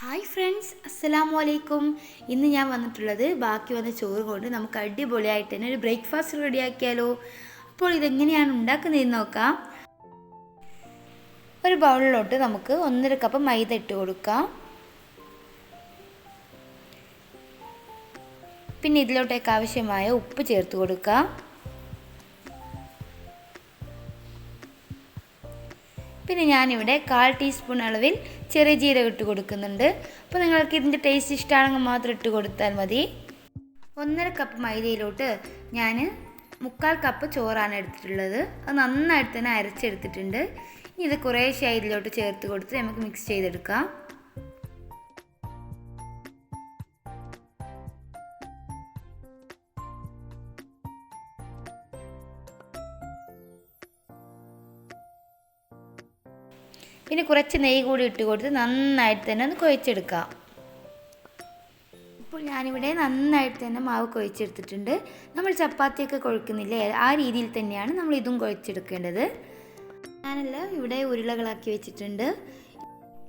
Hi friends അസ്സലാമു അലൈക്കും ഇന്ന് ഞാൻ വന്നിട്ടുള്ളത് ബാക്കി വന്ന ചോറ് കൊണ്ട് നമുക്ക് അടിപൊളിയായിട്ട് തന്നെ ഒരു ബ്രേക്ക്ഫാസ്റ്റ് റെഡിയാക്കിയാലോ. അപ്പോൾ ഇതെങ്ങനെയാണ് ഉണ്ടാക്കുന്നതെന്ന് നോക്കാം. ഒരു ബൗളിലോട്ട് നമുക്ക് ഒന്നര കപ്പ് മൈദ ഇട്ട് കൊടുക്കാം. പിന്നെ ഇതിലോട്ടേക്ക് ആവശ്യമായ ഉപ്പ് ചേർത്ത് കൊടുക്കാം. പിന്നെ ഞാനിവിടെ കാൽ ടീസ്പൂൺ അളവിൽ ചെറിയ ജീരകം ഇട്ട് കൊടുക്കുന്നുണ്ട്. അപ്പോൾ നിങ്ങൾക്ക് ഇതിന്റെ ടേസ്റ്റ് ഇഷ്ടമാണെങ്കിൽ മാത്രം ഇട്ട് കൊടുത്താൽ മതി. ഒന്നര കപ്പ് മൈദയിലോട്ട് ഞാൻ മുക്കാൽ കപ്പ് ചോറാണ് എടുത്തിട്ടുള്ളത്. അത് നന്നായിട്ട് തന്നെ അരച്ചെടുത്തിട്ടുണ്ട്. ഇനി ഇത് കുറേശ്ശെ ഇതിലോട്ട് ചേർത്ത് കൊടുത്ത് നമുക്ക് മിക്സ് ചെയ്തെടുക്കാം. പിന്നെ കുറച്ച് നെയ്യ് കൂടി ഇട്ട് കൊടുത്ത് നന്നായിട്ട് തന്നെ ഒന്ന് കുഴച്ചെടുക്കാം. ഇപ്പോൾ ഞാനിവിടെ നന്നായിട്ട് തന്നെ മാവ് കുഴച്ചെടുത്തിട്ടുണ്ട്. നമ്മൾ ചപ്പാത്തിയൊക്കെ കുഴക്കുന്നില്ലേ? ആ രീതിയിൽ തന്നെയാണ് നമ്മൾ ഇതും കുഴച്ചെടുക്കേണ്ടത്. ഞാനെല്ലാം ഇവിടെ ഉരുളകളാക്കി വെച്ചിട്ടുണ്ട്.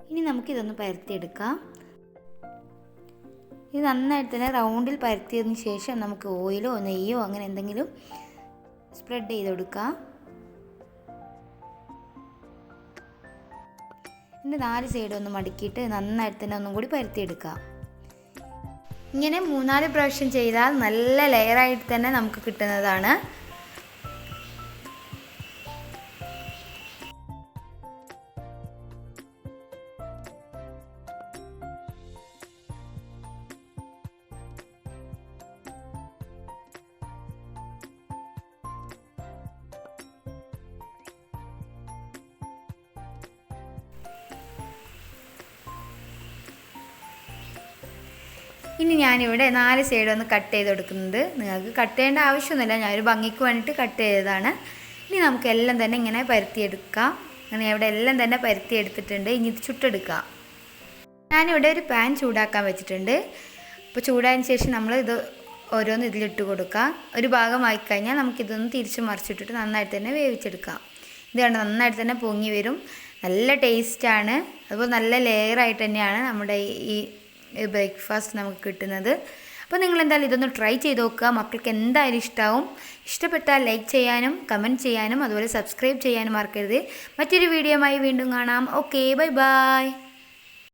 ഇനി നമുക്കിതൊന്ന് പരത്തിയെടുക്കാം. ഇത് നന്നായിട്ട് തന്നെ റൗണ്ടിൽ പരത്തിയതിന് ശേഷം നമുക്ക് ഓയിലോ നെയ്യോ അങ്ങനെ എന്തെങ്കിലും സ്പ്രെഡ് ചെയ്ത് കൊടുക്കാം. ഇതിന്റെ നാല് സൈഡ് ഒന്ന് മടക്കിയിട്ട് നന്നായിട്ട് തന്നെ ഒന്നും കൂടി പരത്തിയെടുക്കുക ഇങ്ങനെ മൂന്നാൽ പ്രാവശ്യം ചെയ്താൽ നല്ല ലെയറായിട്ട് തന്നെ നമുക്ക് കിട്ടുന്നതാണ്. ഇനി ഞാനിവിടെ നാല് സൈഡ് ഒന്ന് കട്ട് ചെയ്ത് കൊടുക്കുന്നത് നിങ്ങൾക്ക് കട്ട് ചെയ്യേണ്ട ആവശ്യമൊന്നുമില്ല. ഞാനൊരു ഭംഗിക്ക് വേണ്ടിയിട്ട് കട്ട് ചെയ്തതാണ്. ഇനി നമുക്കെല്ലാം തന്നെ ഇങ്ങനെ പരത്തിയെടുക്കാം. അങ്ങനെ ഇവിടെ എല്ലാം തന്നെ പരത്തിയെടുത്തിട്ടുണ്ട്. ഇനി ഇത് ചുട്ടെടുക്കാം. ഞാനിവിടെ ഒരു പാൻ ചൂടാക്കാൻ വെച്ചിട്ടുണ്ട്. അപ്പോൾ ചൂടായതിന് ശേഷം നമ്മൾ ഇത് ഓരോന്ന് ഇതിലിട്ട് കൊടുക്കാം. ഒരു ഭാഗമായി കഴിഞ്ഞാൽ നമുക്കിതൊന്ന് തിരിച്ച് മറിച്ചിട്ടിട്ട് നന്നായിട്ട് തന്നെ വേവിച്ചെടുക്കാം. ഇത് കണ്ട്? നന്നായിട്ട് തന്നെ പൊങ്ങി വരും. നല്ല ടേസ്റ്റാണ്. അതുപോലെ നല്ല ലെയറായിട്ട് തന്നെയാണ് നമ്മുടെ ഈ ബ്രേക്ക്ഫാസ്റ്റ് നമുക്ക് കിട്ടുന്നത്. അപ്പോൾ നിങ്ങൾ എന്തായാലും ഇതൊന്ന് ട്രൈ ചെയ്ത് നോക്കുക. മക്കൾക്ക് എന്തായാലും ഇഷ്ടമാവും ഇഷ്ടപ്പെട്ടാൽ ലൈക്ക് ചെയ്യാനും കമന്റ് ചെയ്യാനും അതുപോലെ സബ്സ്ക്രൈബ് ചെയ്യാനും മറക്കരുത്. മറ്റൊരു വീഡിയോയുമായി വീണ്ടും കാണാം. Okay bye bye